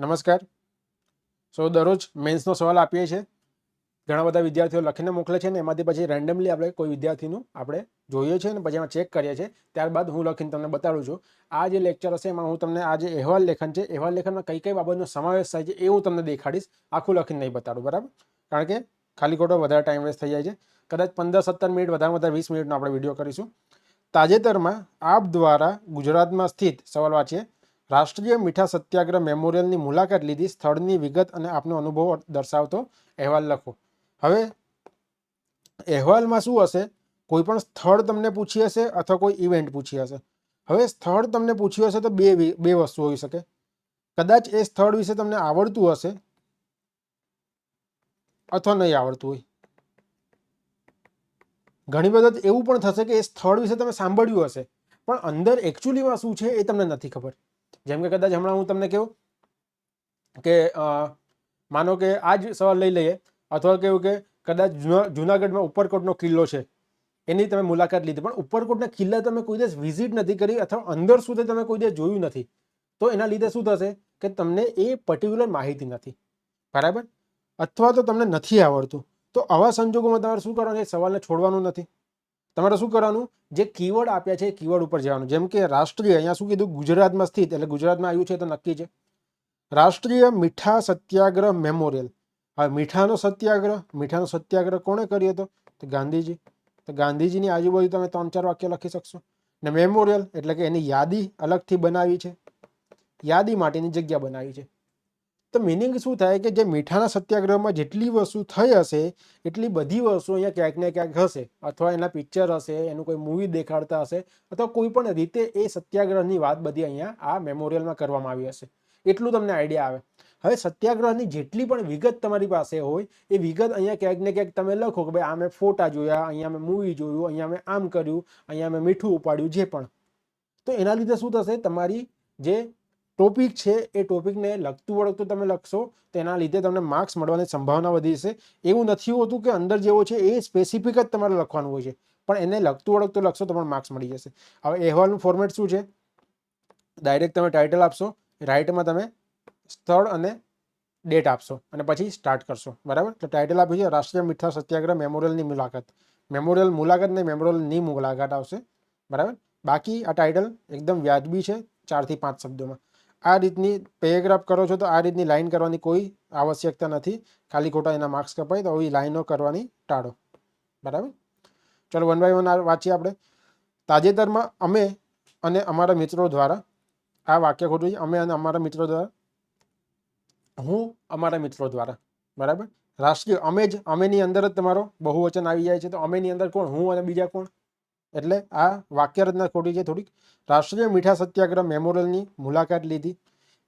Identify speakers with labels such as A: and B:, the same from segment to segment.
A: નમસ્કાર. સો દરરોજ મેન્સનો સવાલ આપીએ છીએ. ઘણા બધા વિદ્યાર્થીઓ લખીને મોકલે છે ને એમાંથી પછી રેન્ડમલી આપણે કોઈ વિદ્યાર્થીનું આપણે જોઈએ છીએ ને પછી એમાં ચેક કરીએ છીએ. ત્યારબાદ હું લખીને તમને બતાડું છું. આ જે લેક્ચર હશે એમાં હું તમને આ જે અહેવાલ લેખન છે, અહેવાલ લેખનમાં કઈ કઈ બાબતનો સમાવેશ થાય છે એ હું તમને દેખાડીશ. આખું લખીને નહીં બતાડું, બરાબર? કારણ કે ખાલી ખોટો વધારે ટાઈમ વેસ્ટ થઈ જાય છે. કદાચ પંદર સત્તર મિનિટ, વધારે વધારે વીસ મિનિટનો આપણે વીડિયો કરીશું. તાજેતરમાં આપ દ્વારા ગુજરાતમાં સ્થિત, સવાલ વાંચીએ રાષ્ટ્રીય મીઠા સત્યાગ્રહ મેમોરિયલની મુલાકાત લીધી, સ્થળની વિગત અને આપનો અનુભવ દર્શાવતો. અહેવાલ લખો. હવે, અહેવાલમાં શું હશે? કોઈ પણ સ્થળ તમને પૂછી હશે અથવા કોઈ ઇવેન્ટ પૂછી હશે. હવે સ્થળ તમને પૂછ્યું હશે તો બે બે વસ્તુ હોઈ શકે. કદાચ એ સ્થળ વિશે તમને આવડતું હશે અથવા નહીં આવડતું હોય. ઘણી વખત એવું પણ થશે કે એ સ્થળ વિશે તમે સાંભળ્યું હશે, પણ અંદર એકચ્યુઅલીમાં શું છે એ તમને નથી ખબર. જેમ કે કદાચ હમણાં હું તમને કહું કે માનો કે આ જ સવાલ લઈ લઈએ, અથવા કેવું કે કદાચ જૂના, જુનાગઢમાં ઉપરકોટનો કિલ્લો છે, એની તમે મુલાકાત લીધી, પણ ઉપરકોટના કિલ્લા તમે કોઈ દિવસ વિઝિટ નથી કરી અથવા અંદર સુધી તમે કોઈ દિવસ જોયું નથી, તો એના લીધે શું થશે કે તમને એ પર્ટિક્યુલર માહિતી નથી, બરાબર? અથવા તો તમને નથી આવડતું, તો આવા સંજોગોમાં તમારે શું કરવાનું એ સવાલને છોડવાનું નથી. તમારે શું કરવાનું? જે કીવર્ડ આપ્યા છે એ કીવર્ડ ઉપર જવાનું. જેમ કે રાષ્ટ્રીય, અહીંયા શું કીધું? ગુજરાતમાં સ્થિત. એટલે ગુજરાતમાં આવ્યું છે તો નક્કી છે. રાષ્ટ્રીય મીઠા સત્યાગ્રહ મેમોરિયલ હવે મીઠાનો સત્યાગ્રહ મીઠાનો સત્યાગ્રહ કોણે કર્યો હતો? તો ગાંધીજી. તો ગાંધીજીની આજુબાજુ તમે ત્રણ ચાર વાક્ય લખી શકશો. ને મેમોરિયલ એટલે કે એની યાદી અલગથી બનાવી છે. યાદી માટેની જગ્યા બનાવી છે. તો મિનિંગ શું થાય કે જે મીઠાના સત્યાગ્રહમાં જેટલી વસ્તુ થઈ હશે, એટલી બધી વસ્તુ અહીંયા ક્યાંક ને ક્યાંક હશે. અથવા એના પિક્ચર હશે, એનું કોઈ મૂવી દેખાડતા હશે, અથવા કોઈ પણ રીતે એ સત્યાગ્રહની વાત બધી અહીંયા આ મેમોરિયલમાં કરવામાં આવી હશે. એટલું તમને આઈડિયા આવે. હવે સત્યાગ્રહની જેટલી પણ વિગત તમારી પાસે હોય, એ વિગત અહીંયા ક્યાંક ને ક્યાંક તમે લખો કે ભાઈ આ મેં ફોટા જોયા, અહીંયા મેં મૂવી જોયું, અહીંયા મેં આમ કર્યું, અહીંયા મેં મીઠું ઉપાડ્યું, જે પણ. તો એના લીધે શું થશે? તમારી જે ટોપિક છે, એ ટોપિકને લગતું વળગતું તમે લખશો તો એના લીધે તમને માર્ક્સ મળવાની સંભાવના વધી જશે. એવું નથી હોતું કે અંદર જેવો છે, એ સ્પેસિફિક જ તમારે લખવાનું હોય છે. પણ એને લગતું વળગતું લખશો તો માર્ક્સ મળી જશે. હવે અહેવાલનું ફોર્મેટ શું છે? ડાયરેક્ટ તમે ટાઇટલ આપશો રાઇટમાં તમે સ્થળ અને ડેટ આપશો અને પછી સ્ટાર્ટ કરશો. બરાબર? તો ટાઇટલ આપ્યું છે, રાષ્ટ્રીય મીઠા સત્યાગ્રહ મેમોરિયલની મુલાકાત. મેમોરિયલ મુલાકાત ને મેમોરિયલની મુલાકાત આવશે. બરાબર? બાકી આ ટાઇટલ એકદમ વ્યાજબી છે, ચારથી પાંચ શબ્દોમાં. આ રીતની પેરેગ્રાફ કરો છો તો આ રીતની લાઈન કરવાની કોઈ આવશ્યકતા નથી. ખાલી ખોટા એના માર્ક્સ કપાય તો આવી લાઈનો કરવાની ટાળો. બરાબર? ચલો વન બાય વન વાંચીએ આપણે. તાજેતરમાં અમે અને અમારા મિત્રો દ્વારા આ વાક્ય ખોટું છે. અમે અને અમારા મિત્રો દ્વારા હું અમારા મિત્રો દ્વારા. બરાબર? રાષ્ટ્રીય અમે જ અમેની અંદર જ તમારો બહુવચન આવી જાય છે. તો અમેની અંદર કોણ? હું અને બીજા કોણ? એટલે આ વાક્ય રચના ખોટી છે થોડીક. રાષ્ટ્રીય મીઠા સત્યાગ્રહ મેમોરિયલની મુલાકાત લીધી.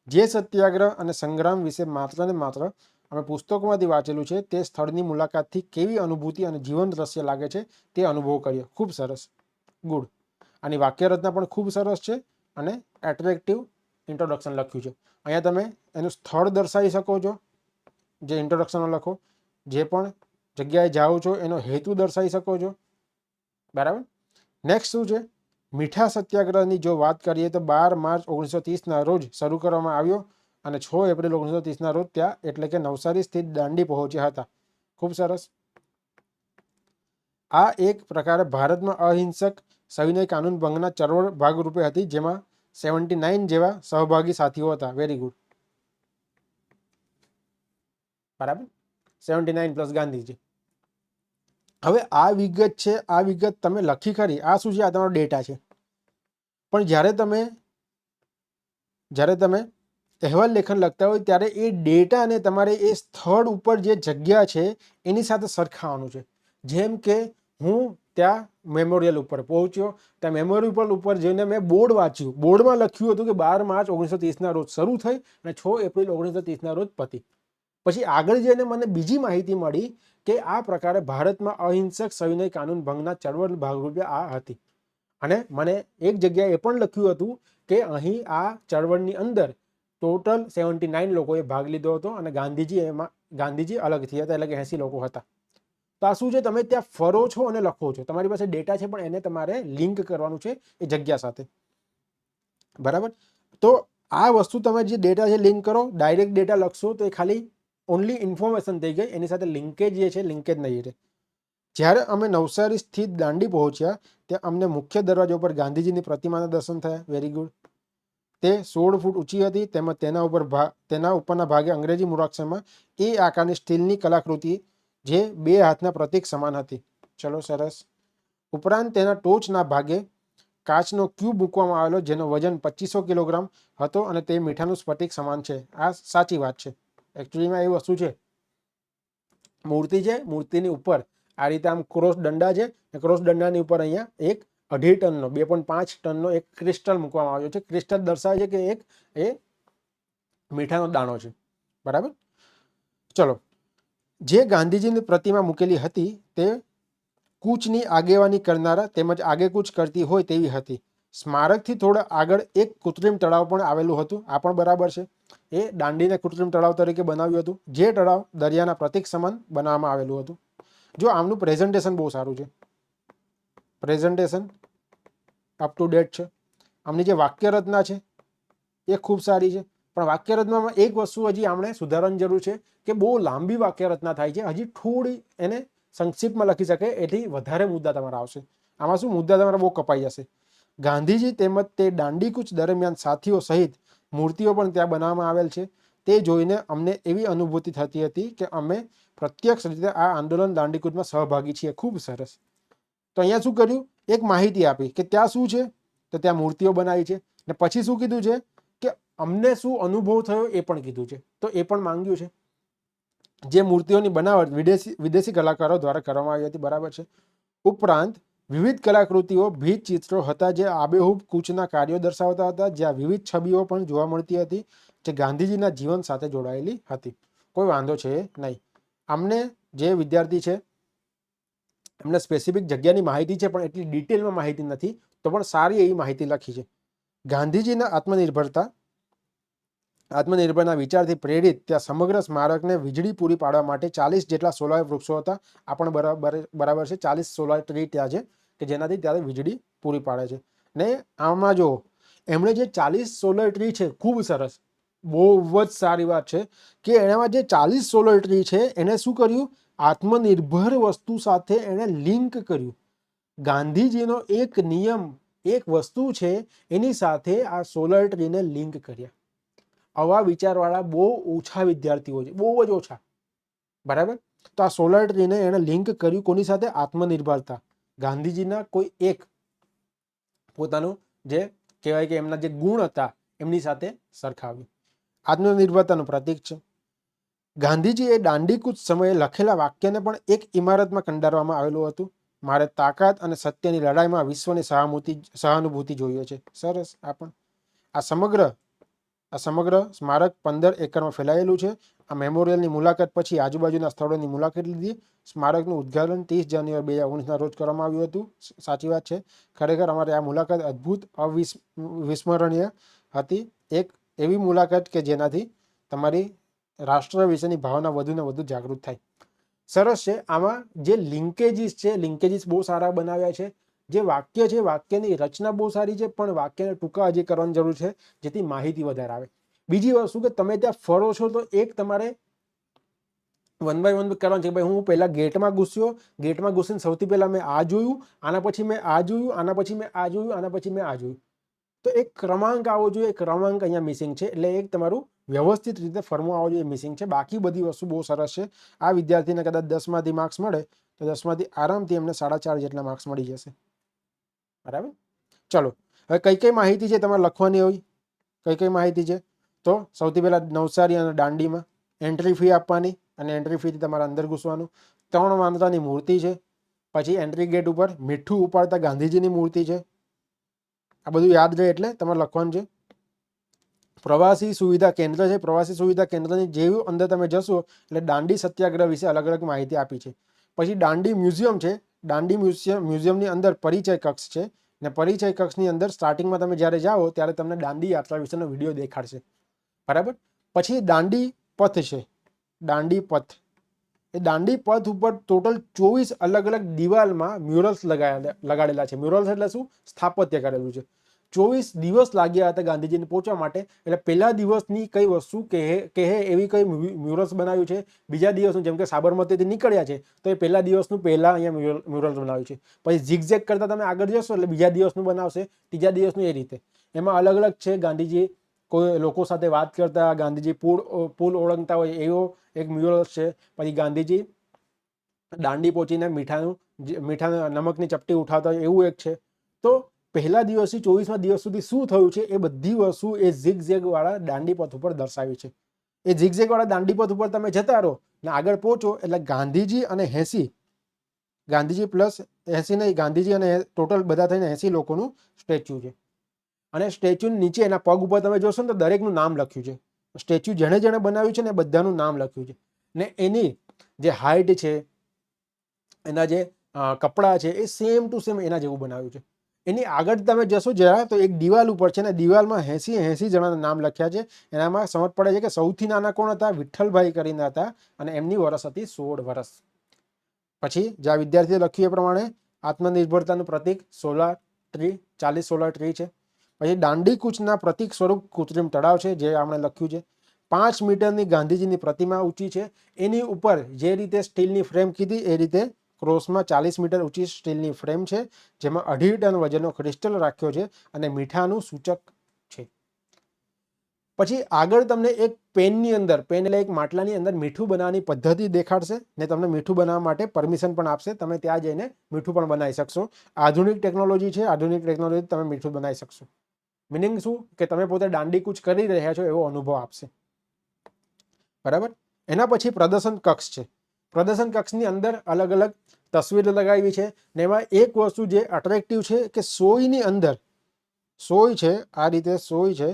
A: જે સત્યાગ્રહ અને સંગ્રામ વિશે માત્ર ને માત્ર અમે પુસ્તકોમાંથી વાંચેલું છે, તે સ્થળની મુલાકાતથી કેવી અનુભૂતિ અને જીવન દ્રશ્ય લાગે છે તે અનુભવ કર્યો. ખૂબ સરસ. ગુડ. આની વાક્ય રચના પણ ખૂબ સરસ છે અને એટ્રેક્ટિવ ઇન્ટ્રોડક્શન લખ્યું છે. અહીંયા તમે એનું સ્થળ દર્શાવી શકો છો, જે ઇન્ટ્રોડક્શનમાં લખો. જે પણ જગ્યાએ જાઓ છો એનો હેતુ દર્શાવી શકો છો. બરાબર? નેક્સ્ટ શું છે? મીઠા સત્યાગ્રહની જો વાત કરીએ તો બાર માર્ચ ઓગણીસો ત્રીસના રોજ શરૂ કરવામાં આવ્યો અને છ એપ્રિલ ઓગણીસો ત્રીસના રોજ ત્યાં એટલે કે નવસારી સ્થિત દાંડી પહોંચ્યા હતા. ખૂબ સરસ. આ એક પ્રકારે ભારતમાં અહિંસક સવિનય કાનૂન ભંગના ચળવળ ભાગરૂપે હતી જેમાં સેવન્ટી નાઇન જેવા સહભાગી સાથીઓ હતા. વેરી ગુડ બરાબર? Seventy nine plus Gandhiji. હવે આ વિગત છે, આ વિગત તમે લખી ખરી. આ શું છે? આ તમારો ડેટા છે. પણ જ્યારે તમે જ્યારે તમે અહેવાલ લેખન લખતા હોય ત્યારે એ ડેટાને તમારે એ સ્થળ ઉપર જે જગ્યા છે, એની સાથે સરખાવવાનું છે. જેમ કે હું ત્યાં મેમોરિયલ ઉપર પહોંચ્યો. ત્યાં મેમોરિયલ ઉપર જઈને મેં બોર્ડ વાંચ્યું. બોર્ડમાં લખ્યું હતું કે બાર માર્ચ ઓગણીસો ત્રીસના રોજ શરૂ થઈ અને છ એપ્રિલ ઓગણીસો ત્રીસના રોજ પતી. પછી આગળ જઈને મને બીજી માહિતી મળી કે આ પ્રકારે ભારતમાં અહિંસક સવિનય કાનૂન ભંગના ચળવળ ભાગરૂપે આ હતી. અને મને એક જગ્યાએ એ પણ લખ્યું હતું કે અહીં આ ચળવળની અંદર ટોટલ સેવન્ટી નાઇન લોકોએ ભાગ લીધો હતો અને ગાંધીજી એમાં, ગાંધીજી અલગથી હતા એટલે કે એંસી લોકો હતા. તો આ શું છે? તમે ત્યાં ફરો છો અને લખો છો. તમારી પાસે ડેટા છે પણ એને તમારે લિંક કરવાનું છે એ જગ્યા સાથે. બરાબર? તો આ વસ્તુ તમે જે ડેટા છે લિંક કરો, ડાયરેક્ટ ડેટા લખશો તો એ ખાલી ઓનલી ઇન્ફોર્મેશન થઈ ગઈ, એની સાથે લિંકેજ જે છે લિંકેજ નહીં રહે. જ્યારે અમે નવસારી સ્થિત દાંડી પહોંચ્યા, ત્યાં અમને મુખ્ય દરવાજા ઉપર ગાંધીજીની પ્રતિમાના દર્શન થયા. વેરી ગુડ તે સોળ ફૂટ ઊંચી હતી તેમજ તેના ઉપર ભા, તેના ઉપરના ભાગે અંગ્રેજી મૂળાક્ષરમાં એ આકારની સ્ટીલની કલાકૃતિ જે બે હાથના પ્રતીક સમાન હતી. ચલો સરસ. ઉપરાંત તેના ટોચના ભાગે કાચનો ક્યુબ મૂકવામાં આવેલો, જેનો વજન પચીસો કિલોગ્રામ હતો અને તે મીઠાનું સ્ફટિક સમાન છે. આ સાચી વાત છે. એકચ્યુઅલીમાં એ વસ્તુ છે. મૂર્તિ છે, મૂર્તિની ઉપર આ રીતે આમ ક્રોસ દંડા છે, એ ક્રોસ દંડાની ઉપર અહીંયા એક અઢી ટનનો, બે પોઈન્ટ પાંચ ટનનો એક ક્રિસ્ટલ મૂકવામાં આવ્યો છે. ક્રિસ્ટલ દર્શાવે છે કે એક એ મીઠાનો દાણો છે. બરાબર? ચલો. જે ગાંધીજીની પ્રતિમા મૂકેલી હતી તે કૂચની આગેવાની કરનારા તેમજ આગેકૂચ કરતી હોય તેવી હતી. સ્મારકથી થોડા આગળ એક કૃત્રિમ તળાવ પણ આવેલું હતું. આ પણ બરાબર છે. એ દાંડીને કૃત્રિમ તળાવ તરીકે બનાવ્યું હતું. જે તળાવ દરિયાના પ્રતિક સમાન બનાવવામાં આવેલું હતું. જો આમનું પ્રેઝન્ટેશન બહુ સારું છે. પ્રેઝન્ટેશન અપ ટુ ડેટ છે. આમની જે વાક્યરચના છે એ ખૂબ સારી છે. પણ વાક્ય રચનામાં એક વસ્તુ હજી આપણે સુધારવાની જરૂર છે કે બહુ લાંબી વાક્ય રચના થાય છે. હજી થોડી એને સંક્ષિપ્તમાં લખી શકે. એથી વધારે મુદ્દા તમારા આવશે. આમાં શું મુદ્દા તમારા બહુ કપાઈ જશે. ગાંધીજી તેમજ તે દાંડીકૂચ દરમિયાન સાથીઓ સહિત મૂર્તિઓ પણ ત્યાં બનાવવામાં આવેલ છે. તે જોઈને અમને એવી અનુભૂતિ થતી હતી કે અમે પ્રત્યક્ષ રીતે આ આંદોલન દાંડીકૂચમાં સહભાગી છીએ. ખૂબ સરસ. તો અહીંયા શું કર્યું? એક માહિતી આપી કે ત્યાં શું છે? તો ત્યાં મૂર્તિઓ બનાવી છે. ને પછી શું કીધું છે? કે અમને શું અનુભવ થયો એ પણ કીધું છે. તો એ પણ માંગ્યું છે. જે મૂર્તિઓની બનાવટ વિદેશી વિદેશી કલાકારો દ્વારા કરવામાં આવી હતી. બરાબર છે. ઉપરાંત વિવિધ કલાકૃતિઓ, ભીત ચિત્રો હતા જે આબેહૂબ કૂચના કાર્યો દર્શાવતા હતા, જ્યાં વિવિધ છબીઓ પણ જોવા મળતી હતી, જે ગાંધીજીના જીવન સાથે જોડાયેલી હતી. કોઈ વાંધો છે નહીં. અમને જે વિદ્યાર્થી છે, એમને સ્પેસિફિક જગ્યાની માહિતી છે, પણ એટલી ડિટેલમાં માહિતી નથી, તો પણ સારી એવી માહિતી લખી છે. ગાંધીજીના આત્મનિર્ભરતા, આત્મનિર્ભરના વિચારથી પ્રેરિત, ત્યાં સમગ્ર સ્મારકને વીજળી પૂરી પાડવા માટે ચાલીસ જેટલા સોલાર વૃક્ષો હતા. આ પણ બરાબર બરાબર છે, ચાલીસ સોલાર ટ્રી ત્યાં છે. કે જેનાથી ત્યારે વીજળી પૂરી પાડે છે. ને આમાં જો એમણે જે ચાલીસ સોલર ટ્રી છે, ખૂબ સરસ, બહુ જ સારી વાત છે કે એનામાં જે ચાલીસ સોલર ટ્રી છે, એને શું કર્યું? આત્મનિર્ભર વસ્તુ સાથે એણે લિંક કર્યું. ગાંધીજીનો એક નિયમ, એક વસ્તુ છે, એની સાથે આ સોલર ટ્રીને લિંક કર્યા. આવા વિચારવાળા બહુ ઓછા વિદ્યાર્થીઓ છે, બહુ જ ઓછા. બરાબર? તો આ સોલર ટ્રીને એણે લિંક કર્યું કોની સાથે? આત્મનિર્ભરતા. ગાંધીજીના કોઈ એક પોતાનું જે કહેવાય કે એમના જે ગુણ હતા, એમની સાથે સરખાવ્યું. આત્મનિર્ભરતાનું પ્રતીક છે. ગાંધીજીએ દાંડીકૂચ સમયે લખેલા વાક્યને પણ એક ઇમારતમાં કંડારવામાં આવેલું હતું. મારે તાકાત અને સત્યની લડાઈમાં વિશ્વની સહાનુભૂતિ સહાનુભૂતિ જોઈએ છે. સરસ, આ પણ. આ સમગ્ર આ સમગ્ર સ્મારક પંદર એકરમાં ફેલાયેલું છે. આ મેમોરિયલની મુલાકાત પછી આજુબાજુના સ્થળોની મુલાકાત લીધી. સ્મારકનું ઉદ્ઘાટન ત્રીસ જાન્યુઆરી બે હજાર ઓગણીસના રોજ કરવામાં આવ્યું હતું. સાચી વાત છે. ખરેખર અમારી આ મુલાકાત અદ્ભુત અવિસ્મરણીય હતી. એક એવી મુલાકાત કે જેનાથી તમારી રાષ્ટ્ર વિશેની ભાવના વધુને વધુ જાગૃત થાય. સરસ છે. આમાં જે લિંકેજીસ છે લિંકેજીસ બહુ સારા બનાવ્યા છે. જે વાક્ય છે, વાક્યની રચના બહુ સારી છે, પણ વાક્યને ટૂંકા હજી કરવાની જરૂર છે, જેથી માહિતી વધારે આવે. બીજી વસ્તુ કે તમે ત્યાં ફરો છો, તો એક તમારે વન બાય વન કરવાનું છે ભાઈ હું પહેલા ગેટમાં ઘૂસ્યો, ગેટમાં ઘૂસીને સૌથી પહેલા મેં આ જોયું, આના પછી મેં આ જોયું, આના પછી મેં આ જોયું, આના પછી મેં આ જોયું. તો એક ક્રમાંક આવો જોઈએ ક્રમાંક અહીંયા મિસિંગ છે, એટલે એક તમારું વ્યવસ્થિત રીતે ફરમું આવો જોઈએ મિસિંગ છે. બાકી બધી વસ્તુ બહુ સરસ છે. આ વિદ્યાર્થીને કદાચ દસમાંથી માર્ક્સ મળે, તો દસમાંથી આરામથી એમને સાડા ચાર જેટલા માર્ક્સ મળી જશે. બરાબર? ચલો. હવે કઈ કઈ માહિતી છે તમારે લખવાની હોય? કઈ કઈ માહિતી છે? તો સૌથી પહેલાં નવસારી અને દાંડીમાં એન્ટ્રી ફી આપવાની અને એન્ટ્રી ફીથી તમારે અંદર ઘૂસવાનું. ત્રણ વાંદરાની મૂર્તિ છે. પછી એન્ટ્રી ગેટ ઉપર મીઠું ઉપાડતા ગાંધીજીની મૂર્તિ છે. આ બધું યાદ રહે એટલે તમારે લખવાનું છે. પ્રવાસી સુવિધા કેન્દ્ર છે. પ્રવાસી સુવિધા કેન્દ્રની જેવું અંદર તમે જશો એટલે દાંડી સત્યાગ્રહ વિશે અલગ અલગ માહિતી આપી છે. પછી દાંડી મ્યુઝિયમ છે. દાંડી મ્યુઝિયમ, મ્યુઝિયમની અંદર પરિચય કક્ષ છે ને પરિચય કક્ષની અંદર સ્ટાર્ટિંગમાં તમે જ્યારે જાઓ ત્યારે તમને દાંડી યાત્રા વિશેનો વીડિયો દેખાડશે. બરાબર? પછી દાંડી પથ છે. દાંડી પથ. એ દાંડી પથ ઉપર ટોટલ ચોવીસ અલગ અલગ દિવાલમાં મ્યુરલ્સ લગાડેલા લગાડેલા છે. મ્યુરલ્સ એટલે શું? સ્થાપત્ય કરેલું છે. ચોવીસ દિવસ લાગ્યા હતા ગાંધીજીને પહોંચવા માટે. એટલે પહેલા દિવસની કઈ વસ્તુ કહે કહે એવી કઈ મ્યુરલ્સ બનાવ્યું છે? બીજા દિવસનું, જેમ કે સાબરમતીથી નીકળ્યા છે, તો એ પહેલા દિવસનું પહેલા અહીંયા મ્યુરલ્સ બનાવ્યું છે. પછી ઝિગઝેગ કરતા તમે આગળ જશો, એટલે બીજા દિવસનું બનાવશે, ત્રીજા દિવસનું એ રીતે. એમાં અલગ અલગ છે, ગાંધીજી કોઈ લોકો સાથે વાત કરતા, ગાંધીજી પુલ પુલ ઓળંગતા હોય, એવો એક મ્યુરલ્સ છે. પછી ગાંધીજી દાંડી પહોંચીને મીઠાનું મીઠા નમકની ચપટી ઉઠાવતા એવું એક છે. તો પહેલા દિવસથી ચોવીસમા દિવસ સુધી શું થયું છે એ બધી વસ્તુ એ ઝિગ ઝેગવાળા દાંડી પથ ઉપર દર્શાવી છે. એ ઝિગ દાંડી પથ ઉપર તમે જતા રહો ને આગળ પહોંચો એટલે ગાંધીજી અને એસી. ગાંધીજી પ્લસ એસી નહીં, ગાંધીજી અને ટોટલ બધા થઈને એસી લોકોનું સ્ટેચ્યુ છે. અને સ્ટેચ્યુ નીચે એના પગ ઉપર તમે જોશો ને તો દરેકનું નામ લખ્યું છે. સ્ટેચ્યુ જેણે જેણે બનાવ્યું છે ને બધાનું નામ લખ્યું છે. ને એની જે હાઇટ છે, એના જે કપડાં છે એ સેમ ટુ સેમ એના જેવું બનાવ્યું છે. એની આગળ તમે જશો જરા તો એક દિવાલ ઉપર છે ને, દિવાલમાં એસી એસી જણાના નામ લખ્યા છે. એનામાં સમજ પડે છે કે સૌથી નાના કોણ હતા? વિઠ્ઠલભાઈ કરીને હતા અને એમની વરસ હતી સોળ વરસ. પછી જ્યાં વિદ્યાર્થીએ લખ્યું એ પ્રમાણે, આત્મનિર્ભરતાનું પ્રતીક સોલાર ટ્રી, ચાલીસ સોલાર ટ્રી છે. પછી દાંડી કૂચના પ્રતીક સ્વરૂપ કૃત્રિમ તળાવ છે, જે આપણે લખ્યું છે. પાંચ મીટરની ગાંધીજીની પ્રતિમા ઊંચી છે. એની ઉપર જે રીતે સ્ટીલની ફ્રેમ કીધી, એ રીતે ક્રોસમાં ચાલીસ મીટર ઊંચી સ્ટીલની ફ્રેમ છે, જેમાં અઢી ટન વજનનો ક્રિસ્ટલ રાખ્યો છે અને મીઠાનું સૂચક છે. પછી આગળ તમને એક પેનની અંદર, પેન એટલે એક માટલાની અંદર મીઠું બનાવવાની પદ્ધતિ દેખાડશે, ને તમને મીઠું બનાવવા માટે પરમિશન પણ આપશે, તમે ત્યાં જઈને મીઠું પણ બનાવી શકશો. આધુનિક ટેકનોલોજી છે, આધુનિક ટેકનોલોજી તમે મીઠું બનાવી શકશો. મિનિંગ શું? કે તમે પોતે દાંડી કૂચ કરી રહ્યા છો એવો અનુભવ આપશે. બરાબર? એના પછી પ્રદર્શન કક્ષ છે. પ્રદર્શન કક્ષની અંદર અલગ અલગ તસવીર લગાવી છે ને એમાં એક વસ્તુ જે અટ્રેક્ટિવ છે કે સોયની અંદર, સોય છે, આ રીતે સોય છે,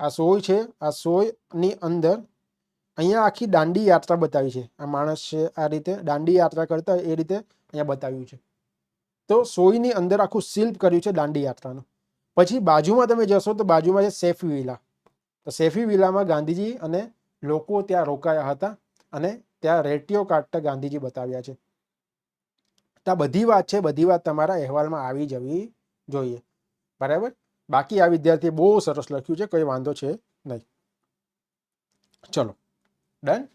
A: આ સોય છે, આ સોયની અંદર અહીંયા આખી દાંડી યાત્રા બતાવી છે. આ માણસ છે, આ રીતે દાંડી યાત્રા કરતા એ રીતે અહીંયા બતાવ્યું છે. તો સોયની અંદર આખું શિલ્પ કર્યું છે દાંડી યાત્રાનું. પછી બાજુમાં તમે જશો તો બાજુમાં છે સેફ વિલા તો સેફી વિલામાં ગાંધીજી અને લોકો ત્યાં રોકાયા હતા અને ત્યાં રેટિયો કાઢતા ગાંધીજી બતાવ્યા છે. તો આ બધી વાત છે, બધી વાત તમારા અહેવાલમાં આવી જવી જોઈએ. બરાબર? બાકી આ વિદ્યાર્થીએ બહુ સરસ લખ્યું છે, કોઈ વાંધો છે નહીં. ચલો, ડન.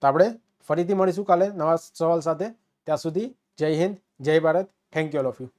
A: તો આપણે ફરીથી મળીશું કાલે નવા સવાલ સાથે. ત્યાં સુધી જય હિન્દ, જય Bharat. Thank you all of you